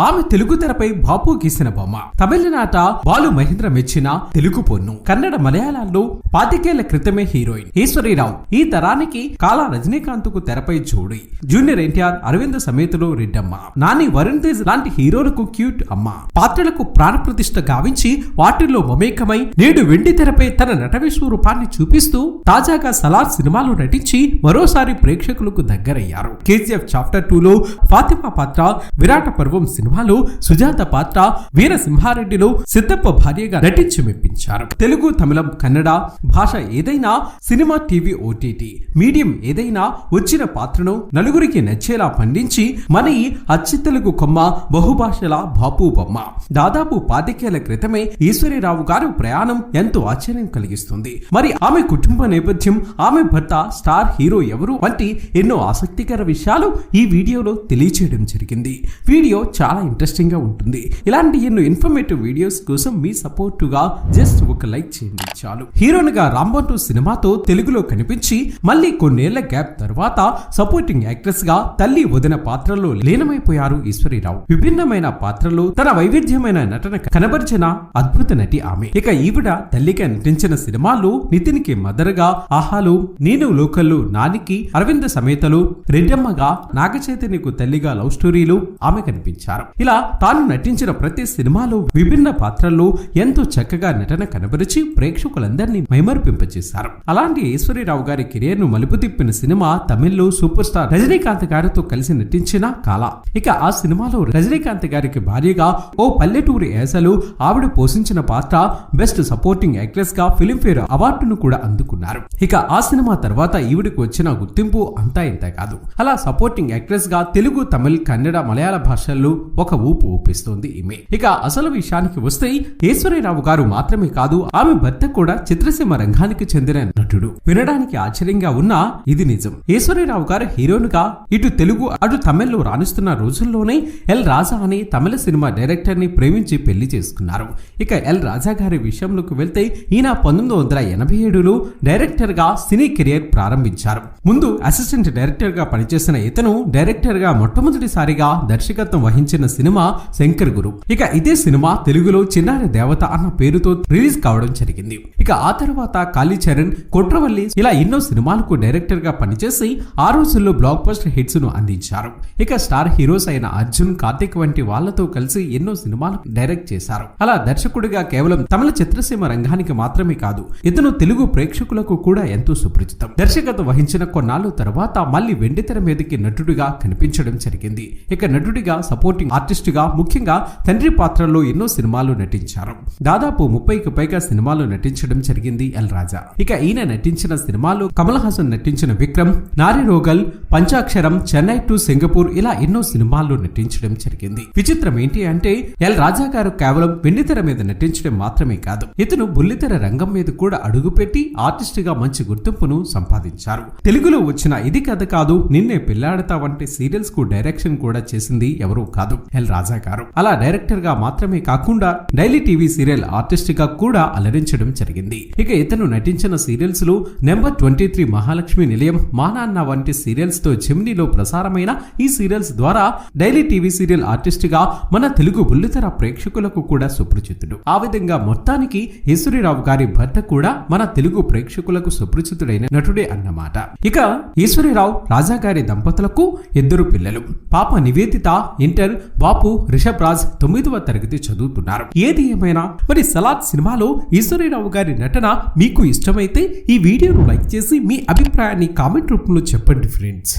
ఆమె తెలుగు తెరపై బాపు గీసిన బొమ్మ. తమిళనాట బాలు మహేంద్ర మెచ్చిన తెలుగు పొన్ను. కన్నడ మలయాళాల్లో పాతికేళ్ళ క్రితమే హీరోయిన్. ఈశ్వరీరావు ఈ తరానికి కాలా రజనీకాంత్కు తెరపై జోడి. జూనియర్ ఎన్టీఆర్ అరవింద సమేతలో రెడ్డమ్మ. నాని వరుణ్ తేజ్ లాంటి హీరోలకు క్యూట్ అమ్మ. పాత్రలకు ప్రాణప్రతిష్ఠ గావించి వాటిల్లో మమేకమై నేడు వెండి తెరపై తన నట విశ్వరూపాన్ని చూపిస్తూ తాజాగా సలార్ సినిమాలో నటించి మరోసారి ప్రేక్షకులకు దగ్గరయ్యారు. కేజీఎఫ్ చాప్టర్ టూ లో ఫాతిమా పాత్ర విరాట పర్వం సినిమాలో సుజాత పాత్ర వీర సింహారెడ్డిలో సిద్ధప్ప భార్యగా నటించి మెప్పించారు. తెలుగు తమిళం కన్నడ భాష ఏదైనా సినిమా టీవీ ఓటీటీ మీడియం ఏదైనా వచ్చిన పాత్రను నలుగురికి నచ్చేలా పండించి మన ఈ అచ్చి కొమ్మ బహుభాషల బాపు బొమ్మ. దాదాపు పాతికేళ్ళ క్రితమే ఈశ్వరీరావు గారు ప్రయాణం ఎంతో ఆశ్చర్యం కలిగిస్తుంది. మరి ఆమె కుటుంబ నేపథ్యం ఆమె భర్త స్టార్ హీరో ఎవరు వంటి ఎన్నో ఆసక్తికర విషయాలు ఈ వీడియోలో తెలియచేయడం జరిగింది. వీడియో చాలా ఇంట్రెస్టింగ్గా ఉంటుంది. ఇలాంటి ఎన్నో ఇన్ఫర్మేటివ్ వీడియోస్ కోసం మీ సపోర్టుగా జస్ట్ ఒక లైక్ చేయండి చాలు. హీరోయిన్గా రాంబంటూ సినిమాతో తెలుగులో కనిపించి మళ్ళీ కొన్నేళ్ళ గ్యాప్ తర్వాత సపోర్టింగ్ యాక్ట్రెస్గా తల్లి వదిన పాత్రలో లీనమైపోయారు ఈశ్వరీరావు. విభిన్నమైన పాత్రలో తన వైవిధ్యమైన నటన కనబరిచిన అద్భుత నటి ఆమె. ఇక ఈవిడ తల్లిగా నటించిన సినిమాలు నితిన్కి మదర్గా ఆహాలు నేను లోకల్లు నానికి అరవింద సమేతలు రెడ్డమ్మగా నాగచైతన్యకు తల్లిగా లవ్ స్టోరీలు ఆమె కనిపించారు. ఇలా తాను నటించిన ప్రతి సినిమాలో విభిన్న పాత్రల్లో ఎంతో చక్కగా నటన కనబరిచి ప్రేక్షకులందరినీ మైమర్పింపజేశారు. అలాంటి ఈశ్వరీరావు గారి కెరియర్ను మలుపు తిప్పిన సినిమా తమిళ్ళో సూపర్ స్టార్ రజనీకాంత్ గారితో కలిసి నటించిన కాల. ఇక ఆ సినిమాలో రజనీకాంత్ గారికి భార్యగా ఓ పల్లెటూరి ఏసలు ఆవిడ పోషించిన పాత్ర బెస్ట్ సపోర్టింగ్ యాక్ట్రెస్గా ఫిలింఫేర్ అవార్డును కూడా అందుకున్నారు. ఇక ఆ సినిమా తర్వాత ఈవిడికి వచ్చిన గుర్తింపు అంతా ఇంత కాదు. అలా సపోర్టింగ్ యాక్ట్రెస్గా తెలుగు తమిళ్ కన్నడ మలయాళ భాషల్లో ఒక ఊపు ఊపిస్తోంది ఈమె. ఇక అసలు విషయానికి వస్తే ఈశ్వరీరావు గారు మాత్రమే కాదు ఆమె భర్త కూడా చిత్రసీమ రంగానికి చెందిన నటుడు. వినడానికి ఆశ్చర్యంగా ఉన్నా ఇది నిజం. ఈశ్వరీరావు గారు హీరోయిన్గా ఇటు తెలుగు అటు తమిళ్ళో రాణిస్తున్న రోజుల్లోనే ఎల్ రాజా అనే తమిళ సినిమా డైరెక్టర్ని ప్రేమించి పెళ్ళి చేసుకున్నారు. ఇక ఎల్ రాజా గారి విషయంలోకి వెళ్తే ఈయన పంతొమ్మిది వందల ఎనభై ఏడులో డైరెక్టర్గా సినీ కెరియర్ ప్రారంభించారు. ముందు అసిస్టెంట్ డైరెక్టర్గా పనిచేసిన ఇతను డైరెక్టర్గా మొట్టమొదటిసారిగా దర్శకత్వం వహించిన సినిమా శంకర్ గురు. ఇక ఇదే సినిమా తెలుగులో చిన్నారి దేవత అన్న పేరుతో రిలీజ్ కావడం జరిగింది. ఇక ఆ తర్వాత కాళీచరణ్ కొట్రవల్లి ఇలా ఎన్నో సినిమాలకు డైరెక్టర్గా పనిచేసి ఆ రోజుల్లో బ్లాక్ బస్టర్ హిట్స్ను అందించారు. ఇక స్టార్ హీరోస్ అయిన అర్జున్ కార్తిక్ వంటి వాళ్ళతో కలిసి ఎన్నో సినిమాలు డైరెక్ట్ చేశారు. అలా దర్శకుడిగా కేవలం తమిళ చిత్రసీమ రంగానికి మాత్రమే కాదు ఇతను తెలుగు ప్రేక్షకులకు కూడా ఎంతో సుపరిచితం. దర్శకత్వం వహించిన కొన్నాళ్ళు తర్వాత మళ్ళీ వెండితెర మీదకి నటుడిగా కనిపించడం జరిగింది. ఇక నటుడిగా సపోర్టింగ్ ఆర్టిస్ట్గా ముఖ్యంగా తండ్రి పాత్రల్లో ఎన్నో సినిమాలు నటించారు. దాదాపు ముప్పైకి పైగా సినిమాలు నటించడం జరిగింది ఎల్ రాజా. ఇక ఈయన నటించిన సినిమాలు కమల్ హాసన్ నటించిన విక్రమ్ నారి రోగల్ పంచాక్షరం చెన్నై టు సింగపూర్ ఇలా ఎన్నో సినిమాల్లో నటించడం జరిగింది. విచిత్రం ఏంటి అంటే ఎల్ రాజా గారు కేవలం వెండితెర మీద నటించడం మాత్రమే కాదు ఇతను బుల్లితెర రంగం మీద కూడా అడుగుపెట్టి ఆర్టిస్ట్గా మంచి గుర్తింపును సంపాదించారు. తెలుగులో వచ్చిన ఇది కథ కాదు నిన్నే పెళ్ళాడతా వంటి సీరియల్స్కు డైరెక్షన్ కూడా చేసింది ఎవరూ కాదు. ఎల్ రాజా గారు. అలా డైరెక్టర్గా మాత్రమే కాకుండా డైలీ టీవీ సీరియల్ ఆర్టిస్ట్గా కూడా అలరించడం జరిగింది. ఇక ఇతను నటించిన సీరియల్స్లో నెంబర్ ట్వంటీ త్రీ మహాలక్ష్మి నిలయం మానాన్న వంటి సీరియల్స్తో జెమినీలో ప్రసారమైన ఈ సీరియల్స్ ద్వారా డైలీ టీవీ సీరియల్ ఆర్టిస్ట్గా మన తెలుగు బుల్లితెర ప్రేక్షకులకు కూడా సుపరిచితుడు. ఆ విధంగా మొత్తానికి ఈశ్వరీరావు గారి భర్త కూడా మన తెలుగు ప్రేక్షకులకు సుపరిచితుడైన నటుడే అన్నమాట. ఇక ఈశ్వరీరావు రాజా గారి దంపతులకు ఇద్దరు పిల్లలు. పాప నివేదిత ఇంటర్ బాపు రిషబ్ రాజ్ తొమ్మిదవ తరగతి చదువుతున్నారు. ఏది ఏమైనా? మరి సలాద్ సినిమాలో ఈశ్వరీరావు గారి నటన మీకు ఇష్టమైతే ఈ వీడియోను లైక్ చేసి మీ అభిప్రాయాన్ని కామెంట్ రూపంలో చెప్పండి ఫ్రెండ్స్.